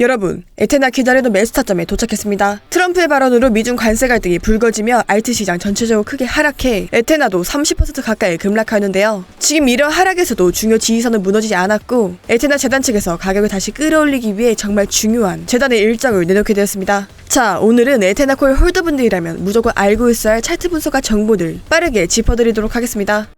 여러분, 에테나 기다리던 매수타점에 도착했습니다. 트럼프의 발언으로 미중 관세 갈등이 불거지며 알트 시장 전체적으로 크게 하락해 에테나도 30% 가까이 급락하는데요. 지금 이런 하락에서도 중요 지지선은 무너지지 않았고 에테나 재단 측에서 가격을 다시 끌어올리기 위해 정말 중요한 재단의 일정을 내놓게 되었습니다. 자, 오늘은 에테나 코일 홀더분들이라면 무조건 알고 있어야 할 차트 분석과 정보들 빠르게 짚어드리도록 하겠습니다.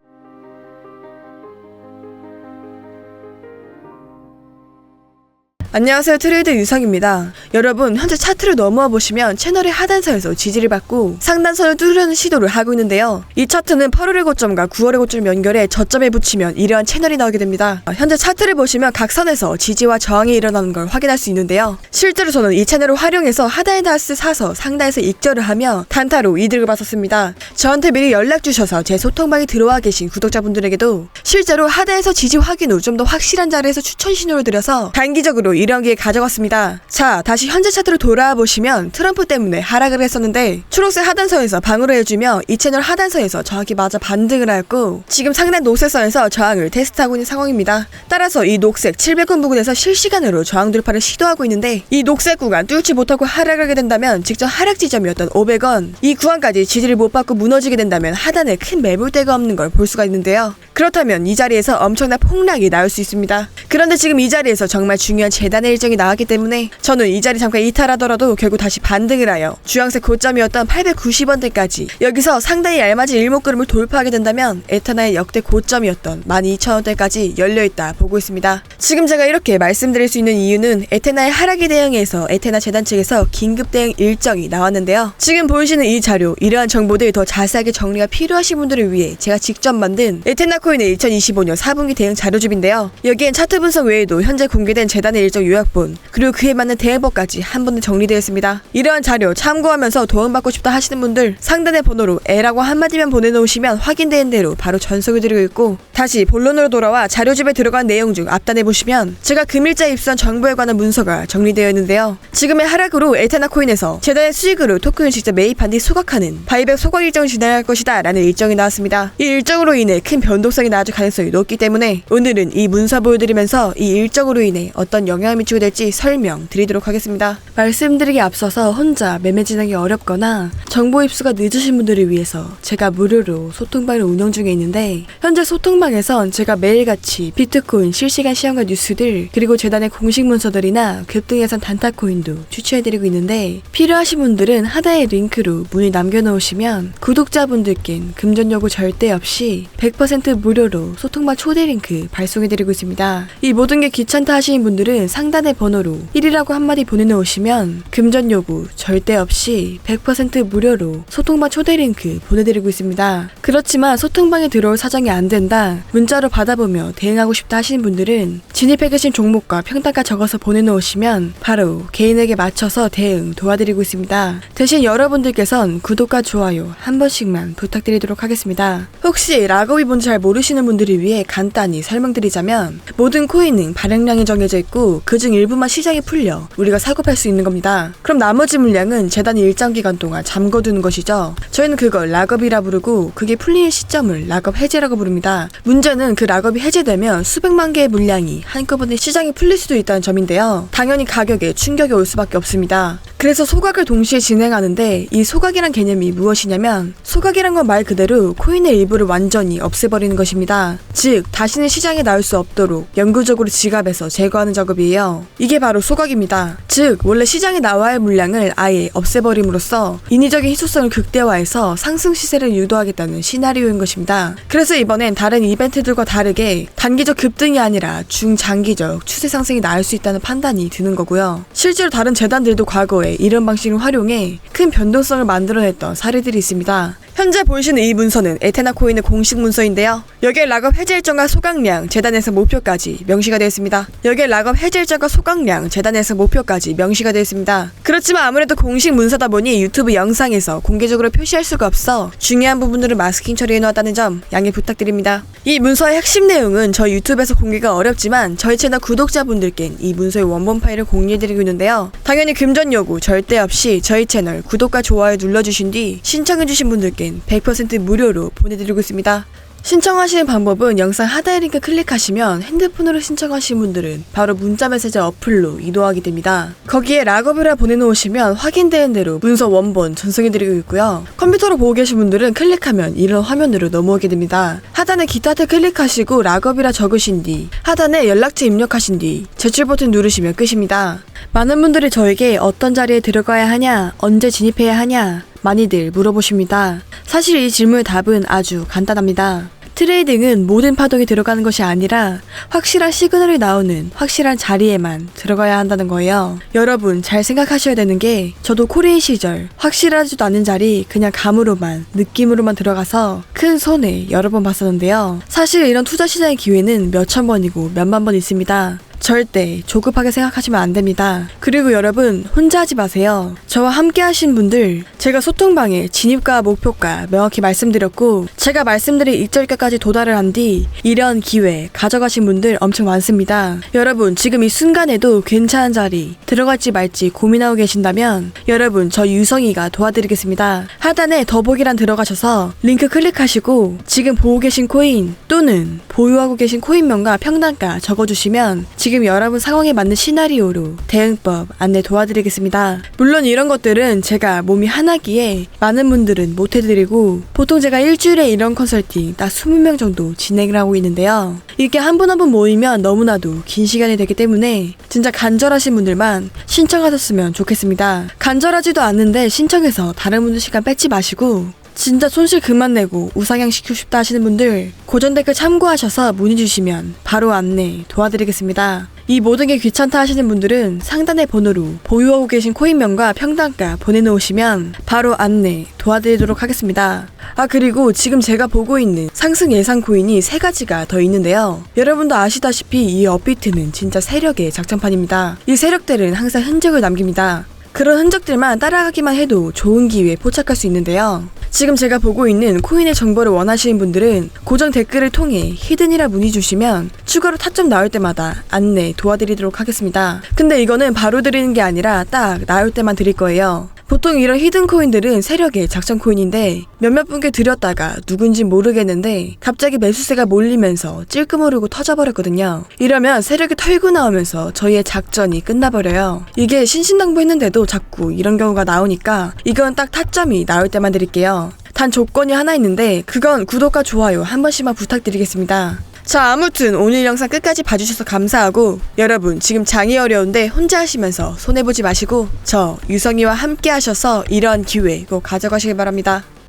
안녕하세요 트레이드 유성입니다. 여러분 현재 차트를 넘어와 보시면 채널의 하단선에서 지지를 받고 상단선을 뚫으려는 시도를 하고 있는데요. 이 차트는 8월의 고점과 9월의 고점 연결해 저점에 붙이면 이러한 채널이 나오게 됩니다. 어, 현재 차트를 보시면 각 선에서 지지와 저항이 일어나는 걸 확인할 수 있는데요. 실제로 저는 이 채널을 활용해서 하단에 다스 사서 상단에서 익절을 하며 단타로 이득을 봤었습니다. 저한테 미리 연락 주셔서 제 소통방에 들어와 계신 구독자분들에게도 실제로 하단에서 지지 확인 후 좀 더 확실한 자리에서 추천 신호를 드려서 단기적으로 이런 기회 가져갔습니다. 자, 다시 현재 차트로 돌아와 보시면 트럼프 때문에 하락을 했었는데 초록색 하단선에서 방어를 해주며 이 채널 하단선에서 정확히 맞아 반등을 하였고 지금 상단 녹색선에서 저항을 테스트하고 있는 상황입니다. 따라서 이 녹색 700원 부근에서 실시간으로 저항 돌파를 시도하고 있는데 이 녹색 구간 뚫지 못하고 하락하게 된다면 직전 하락 지점이었던 500원 이 구간까지 지지를 못 받고 무너지게 된다면 하단에 큰 매물대가 없는 걸 볼 수가 있는데요. 그렇다면 이 자리에서 엄청난 폭락이 나올 수 있습니다. 그런데 지금 이 자리에서 정말 중요한 재단의 일정이 나왔기 때문에 저는 이 자리 잠깐 이탈하더라도 결국 다시 반등을 하여 주황색 고점이었던 890원대까지 여기서 상당히 알맞은 일목구름을 돌파하게 된다면 에타나의 역대 고점이었던 12,000원대까지 열려있다 보고 있습니다. 지금 제가 이렇게 말씀드릴 수 있는 이유는 에테나의 하락에 대응해서 에테나 재단 측에서 긴급 대응 일정이 나왔는데요. 지금 보이시는 이 자료, 이러한 정보들 더 자세하게 정리가 필요하신 분들을 위해 제가 직접 만든 에테나 코인의 2025년 4분기 대응 자료집인데요. 여기엔 차트 분석 외에도 현재 공개된 재단의 일정 요약본, 그리고 그에 맞는 대응법까지 한 번에 정리되어 있습니다. 이러한 자료 참고하면서 도움받고 싶다 하시는 분들 상단의 번호로 L라고 한마디만 보내놓으시면 확인된 대로 바로 전송을 드리고 있고 다시 본론으로 돌아와 자료집에 들어간 내용 중 앞단에 보시면 제가 금일자 입수한 정보에 관한 문서가 정리되어 있는데요. 지금의 하락으로 에테나 코인에서 재단의 수익으로 토큰을 직접 매입한 뒤 소각하는 바이백 소각 일정을 진행할 것이다 라는 일정이 나왔습니다. 이 일정으로 인해 큰 변동 성이 나아질 가능성이 높기 때문에 오늘은 이 문서 보여드리면서 이 일정으로 인해 어떤 영향을 미치게 될지 설명 드리도록 하겠습니다. 말씀드리기 앞서서 혼자 매매 진행이 어렵거나 정보 입수가 늦으신 분들을 위해서 제가 무료로 소통방을 운영 중에 있는데 현재 소통방에선 제가 매일같이 비트코인 실시간 시황과 뉴스들 그리고 재단의 공식 문서들이나 급등 예산 단타 코인도 추천해드리고 있는데 필요하신 분들은 하단의 링크로 문의 남겨놓으시면 구독자분들께는 금전 요구 절대 없이 100% 무료로 소통방 초대 링크 발송해드리고 있습니다. 이 모든 게 귀찮다 하시는 분들은 상단의 번호로 1이라고 한마디 보내놓으시면 금전 요구 절대 없이 100% 무료로 소통방 초대 링크 보내드리고 있습니다. 그렇지만 소통방에 들어올 사정이 안 된다, 문자로 받아보며 대응하고 싶다 하시는 분들은 진입해 계신 종목과 평단가 적어서 보내놓으시면 바로 개인에게 맞춰서 대응 도와드리고 있습니다. 대신 여러분들께선 구독과 좋아요 한 번씩만 부탁드리도록 하겠습니다. 혹시 락업이 뭔지 잘 모르시는 분들을 위해 간단히 설명드리자면 모든 코인은 발행량이 정해져 있고 그중 일부만 시장에 풀려 우리가 사고 팔 수 있는 겁니다. 그럼 나머지 물량은 재단이 일정 기간 동안 잠궈두는 것이죠. 저희는 그걸 락업이라 부르고 그게 풀리는 시점을 락업 해제라고 부릅니다. 문제는 그 락업이 해제되면 수백만 개의 물량이 한꺼번에 시장에 풀릴 수도 있다는 점인데요. 당연히 가격에 충격이 올 수밖에 없습니다. 그래서 소각을 동시에 진행하는데 이 소각이란 개념이 무엇이냐면 소각이란 건 말 그대로 코인의 일부를 완전히 없애버리는 것입니다. 즉 다시는 시장에 나올 수 없도록 영구적으로 지갑에서 제거하는 작업이에요. 이게 바로 소각입니다. 즉 원래 시장에 나와야 할 물량을 아예 없애버림으로써 인위적인 희소성을 극대화해서 상승 시세를 유도하겠다는 시나리오인 것입니다. 그래서 이번엔 다른 이벤트들과 다르게 단기적 급등이 아니라 중장기적 추세 상승이 나올 수 있다는 판단이 드는 거고요. 실제로 다른 재단들도 과거에 이런 방식을 활용해 큰 변동성을 만들어냈던 사례들이 있습니다. 현재 보이시는 이 문서는 에테나 코인의 공식 문서인데요. 여기에 락업 해제 일정과 소각량, 재단에서 목표까지 명시가 되어 있습니다. 여기에 락업 해제 일정과 소각량, 재단에서 목표까지 명시가 되어 있습니다. 그렇지만 아무래도 공식 문서다 보니 유튜브 영상에서 공개적으로 표시할 수가 없어 중요한 부분들을 마스킹 처리해 놓았다는 점 양해 부탁드립니다. 이 문서의 핵심 내용은 저희 유튜브에서 공개가 어렵지만 저희 채널 구독자분들께 이 문서의 원본 파일을 공유해드리고 있는데요. 당연히 금전 요구 절대 없이 저희 채널 구독과 좋아요 눌러주신 뒤 신청해주신 분들께 100% 무료로 보내드리고 있습니다. 신청하시는 방법은 영상 하단의 링크 클릭하시면 핸드폰으로 신청하신 분들은 바로 문자 메시지 어플로 이동하게 됩니다. 거기에 락업이라 보내놓으시면 확인되는 대로 문서 원본 전송해드리고 있고요. 컴퓨터로 보고 계신 분들은 클릭하면 이런 화면으로 넘어오게 됩니다. 하단에 기타트 클릭하시고 락업이라 적으신 뒤 하단에 연락처 입력하신 뒤 제출 버튼 누르시면 끝입니다. 많은 분들이 저에게 어떤 자리에 들어가야 하냐, 언제 진입해야 하냐 많이들 물어보십니다. 사실 이 질문의 답은 아주 간단합니다. 트레이딩은 모든 파동이 들어가는 것이 아니라 확실한 시그널이 나오는 확실한 자리에만 들어가야 한다는 거예요. 여러분 잘 생각하셔야 되는 게 저도 코레인 시절 확실하지도 않은 자리 그냥 감으로만 느낌으로만 들어가서 큰 손해 여러 번 봤었는데요. 사실 이런 투자 시장의 기회는 몇 천 번이고 몇만 번 있습니다. 절대 조급하게 생각하시면 안 됩니다. 그리고 여러분 혼자 하지 마세요. 저와 함께 하신 분들 제가 소통방에 진입과 목표가 명확히 말씀드렸고 제가 말씀드린 익절가까지 도달을 한 뒤 이런 기회 가져가신 분들 엄청 많습니다. 여러분 지금 이 순간에도 괜찮은 자리 들어갈지 말지 고민하고 계신다면 여러분 저 유성이가 도와드리겠습니다. 하단에 더보기란 들어가셔서 링크 클릭하시고 지금 보고 계신 코인 또는 보유하고 계신 코인명과 평단가 적어주시면 지금 여러분 상황에 맞는 시나리오로 대응법 안내 도와드리겠습니다. 물론 이런 것들은 제가 몸이 하나기에 많은 분들은 못해드리고 보통 제가 일주일에 이런 컨설팅 딱 20명 정도 진행을 하고 있는데요. 이게 한분 한분 모이면 너무나도 긴 시간이 되기 때문에 진짜 간절하신 분들만 신청하셨으면 좋겠습니다. 간절하지도 않는데 신청해서 다른 분들 시간 뺏지 마시고 진짜 손실 그만 내고 우상향 시키고 싶다 하시는 분들 고전 댓글 참고하셔서 문의 주시면 바로 안내 도와드리겠습니다. 이 모든 게 귀찮다 하시는 분들은 상단의 번호로 보유하고 계신 코인명과 평단가 보내놓으시면 바로 안내 도와드리도록 하겠습니다. 아 그리고 지금 제가 보고 있는 상승 예상 코인이 세 가지가 더 있는데요. 여러분도 아시다시피 이 업비트는 진짜 세력의 작전판입니다. 이 세력들은 항상 흔적을 남깁니다. 그런 흔적들만 따라가기만 해도 좋은 기회에 포착할 수 있는데요. 지금 제가 보고 있는 코인의 정보를 원하시는 분들은 고정 댓글을 통해 히든이라 문의 주시면 추가로 타점 나올 때마다 안내 도와드리도록 하겠습니다. 근데 이거는 바로 드리는 게 아니라 딱 나올 때만 드릴 거예요. 보통 이런 히든 코인들은 세력의 작전 코인인데 몇몇 분께 드렸다가 누군지 모르겠는데 갑자기 매수세가 몰리면서 찔끔오르고 터져버렸거든요. 이러면 세력이 털고 나오면서 저희의 작전이 끝나버려요. 이게 신신당부했는데도 자꾸 이런 경우가 나오니까 이건 딱 타점이 나올 때만 드릴게요. 단 조건이 하나 있는데 그건 구독과 좋아요 한 번씩만 부탁드리겠습니다. 자 아무튼 오늘 영상 끝까지 봐주셔서 감사하고 여러분 지금 장이 어려운데 혼자 하시면서 손해보지 마시고 저 유성이와 함께 하셔서 이런 기회 꼭 가져가시길 바랍니다.